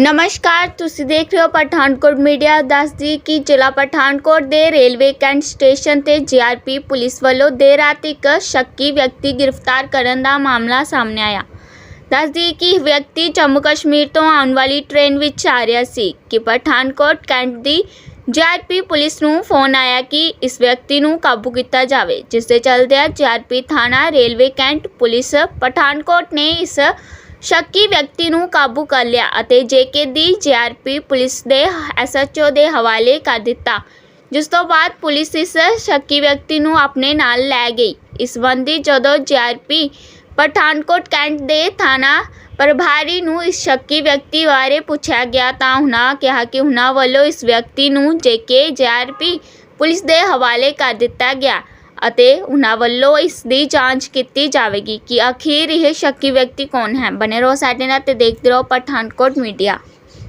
ਨਮਸਕਾਰ, ਤੁਸੀਂ ਦੇਖ ਰਹੇ ਹੋ ਪਠਾਨਕੋਟ ਮੀਡੀਆ। ਦੱਸਦੀ ਕਿ ਜ਼ਿਲ੍ਹਾ ਪਠਾਨਕੋਟ ਦੇ ਰੇਲਵੇ ਕੈਂਟ ਸਟੇਸ਼ਨ ਤੇ ਜੀਆਰਪੀ ਪੁਲਿਸ ਵੱਲੋਂ ਦੇਰ ਰਾਤ ਇੱਕ ਸ਼ੱਕੀ ਵਿਅਕਤੀ ਗ੍ਰਿਫਤਾਰ ਕਰਨ ਦਾ ਮਾਮਲਾ ਸਾਹਮਣੇ ਆਇਆ। ਦੱਸਦੀ ਕਿ ਇਹ ਵਿਅਕਤੀ ਜੰਮੂ ਕਸ਼ਮੀਰ ਤੋਂ ਆਉਣ ਵਾਲੀ ਟ੍ਰੇਨ ਵਿੱਚ ਆ ਰਿਹਾ ਸੀ ਕਿ ਪਠਾਨਕੋਟ ਕੈਂਟ ਦੀ ਜੀਆਰਪੀ ਪੁਲਿਸ ਨੂੰ ਫੋਨ ਆਇਆ ਕਿ ਇਸ ਵਿਅਕਤੀ ਨੂੰ ਕਾਬੂ ਕੀਤਾ ਜਾਵੇ, ਜਿਸ ਦੇ ਚਲਦਿਆਂ ਜੀਆਰਪੀ ਥਾਣਾ ਰੇਲਵੇ ਕੈਂਟ ਪੁਲਿਸ ਪਠਾਨਕੋਟ ਨੇ ਇਸ ਸ਼ੱਕੀ ਵਿਅਕਤੀ ਨੂੰ ਕਾਬੂ ਕਰ ਲਿਆ ਅਤੇ ਜੇਕੇ ਦੀ ਜੀਆਰਪੀ ਪੁਲਿਸ ਦੇ ਐਸਐਚਓ ਦੇ ਹਵਾਲੇ ਕਰ ਦਿੱਤਾ, ਜਿਸ ਤੋਂ ਬਾਅਦ ਪੁਲਿਸ ਇਸ ਸ਼ੱਕੀ ਵਿਅਕਤੀ ਨੂੰ ਆਪਣੇ ਨਾਲ ਲੈ ਗਈ। ਇਸ ਸੰਬੰਧੀ ਜਦੋਂ ਜੀਆਰਪੀ ਪਠਾਨਕੋਟ ਕੈਂਟ ਦੇ ਥਾਣਾ ਪ੍ਰਭਾਰੀ ਨੂੰ ਇਸ ਸ਼ੱਕੀ ਵਿਅਕਤੀ ਬਾਰੇ ਪੁੱਛਿਆ ਗਿਆ ਤਾਂ ਉਹਨਾਂ ਕਿਹਾ ਕਿ ਉਹਨਾਂ ਵੱਲੋਂ ਇਸ ਵਿਅਕਤੀ ਨੂੰ ਜੇਕੇ ਜੀਆਰਪੀ ਪੁਲਿਸ ਦੇ ਹਵਾਲੇ ਕਰ ਦਿੱਤਾ ਗਿਆ। ਅਤੇ ਉਹਨਾਂ ਵੱਲੋਂ ਇਸ ਦੀ ਜਾਂਚ ਕੀਤੀ ਜਾਵੇਗੀ ਕਿ ਆਖਿਰ ਇਹ ਸ਼ੱਕੀ ਵਿਅਕਤੀ ਕੌਣ ਹੈ। ਬਨੇ ਰਹੋ ਸਾਡੇ ਨਾਲ ਤੇ ਦੇਖਦੇ ਰਹੋ ਪਠਾਨਕੋਟ ਮੀਡੀਆ।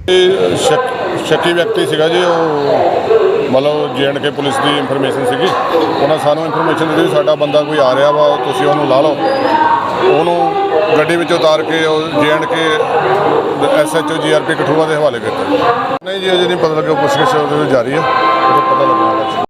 ਇਹ ਸ਼ੱਕ- ਸ਼ੱਕੀ ਵਿਅਕਤੀ ਸੀਗਾ ਜੀ, ਉਹ ਮਤਲਬ ਜੇਐਂਡਕੇ ਪੁਲਿਸ ਦੀ ਇਨਫੋਰਮੇਸ਼ਨ ਸੀਗੀ। ਉਹਨਾਂ ਸਾਨੂੰ ਇਨਫੋਰਮੇਸ਼ਨ ਦਿੱਤੀ ਵੀ ਸਾਡਾ ਬੰਦਾ ਕੋਈ ਆ ਰਿਹਾ ਵਾ, ਤੁਸੀਂ ਉਹਨੂੰ ਲਾ ਲਓ। ਉਹਨੂੰ ਗੱਡੀ ਵਿੱਚ ਉਤਾਰ ਕੇ ਉਹ ਜੇਐਂਡਕੇ ਐਸਐਚਓ ਜੀਆਰਪੀ ਕਠੂਆ ਦੇ ਹਵਾਲੇ ਕੀਤਾ ਨਹੀਂ ਜੀ, ਅਜੇ ਨਹੀਂ ਪਤਾ ਲੱਗਿਆ, ਪੁੱਛਗਿੱਛ ਉਹਦੇ ਵਿੱਚ ਜਾਰੀ ਹੈ ਉਹ ਪਤਾ ਲੱਗਣਾ।